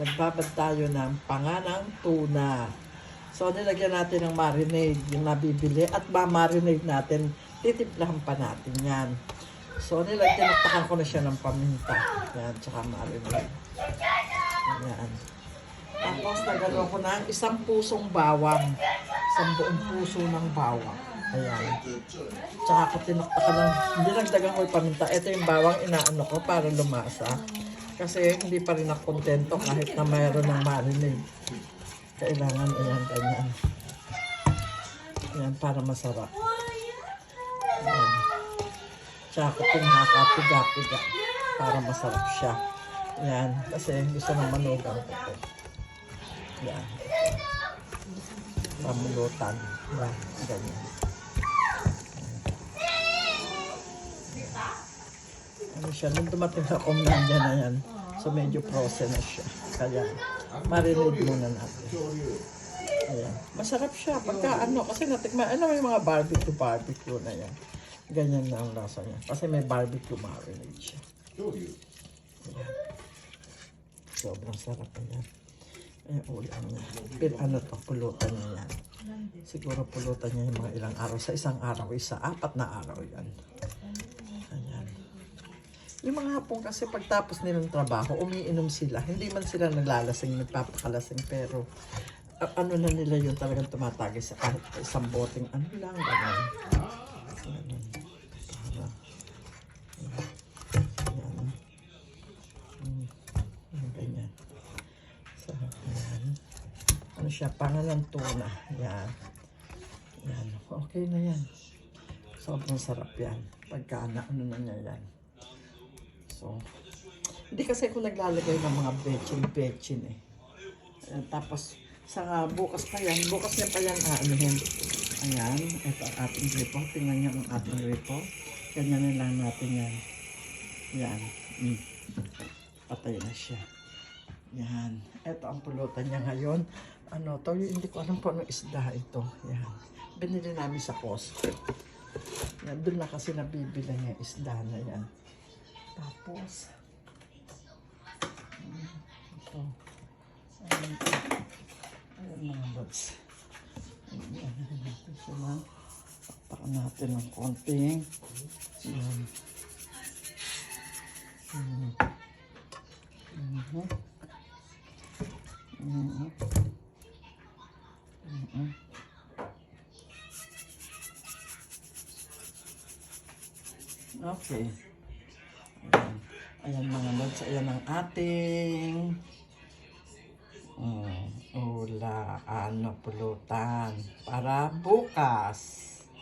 nagbabad tayo ng panganang tuna. So, nilagyan natin ng marinade, yung nabibili, at ma-marinade natin, titimplahan pa natin yan. So, nilagyan, natakan ko na siya ng paminta. Yan, tsaka marinade. Yan. Tapos, nagano ko ng isang pusong bawang. Isang buong puso ng bawang. Ayan. Tsaka ko tinaktakan ng, hindi nagdagan ko yung paminta. Ito yung bawang inaano ko para lumasa. Kasi hindi pa rin ako kontento kahit na mayroon ng marinade. Kailangan, ayan, ganyan. Ayan, para masarap. Ayan. Tsaka ko pinakapiga-piga para masarap siya. Ayan, kasi gusto ng manugang ko to. Ayan. Pamulutan. Ayan, ganyan. Ano siya, nung dumating ako nandyan na yan. So medyo frozen na siya. Kaya marinade muna natin. Ayan. Masarap siya pagka ano, kasi natikman, ano yung mga barbecue barbecue na yan. Ganyan na ang lasa niya. Kasi may barbecue marinade siya. Ayan. Sobrang sarap na yan. Ayan, ulam niya. Pero ano to, pulutan niya yan. Siguro pulutan niya yung mga ilang araw. Sa isang araw, isa, apat na araw yan. Yung mga hapon kasi pagtapos nilang trabaho, umiinom sila. Hindi man sila naglalasing, nagpapakalasing, pero a- ano na nila yun talagang tumatagay sa kahit isang boteng ano lang. Ganun. Ano siya, pangalan tuna. Yan. Yan. Okay na yan. Sobrang sarap yan. Pagka na, ano na niya yan. So, hindi kasi ako naglalagay ng mga betchin-betchin eh. Eh, tapos, sa ah, bukas pa yan, bukas niya pa yan aanuhin. Ayan, ito ang ating gripo. Tingnan niyo ang ating gripo. Ganyan na lang natin yan. Yan. Mm. Patay na siya. Yan. Ito ang pulutan niya ngayon. Ano to? Hindi ko alam kung anong isda ito. Yan. Binili namin sa Costco. Yan. Doon na kasi nabibila niya isda na yan. Tapos, mm, ito. Ayan. Mga lods. Ayan natin sila. Takpan natin ng konting. Ayan. Mhm. Mhm. Mhm. Mhm. Okay. Ayan. Mga lods, ayan ang ating mm, ula, ano, pulutan para bukas.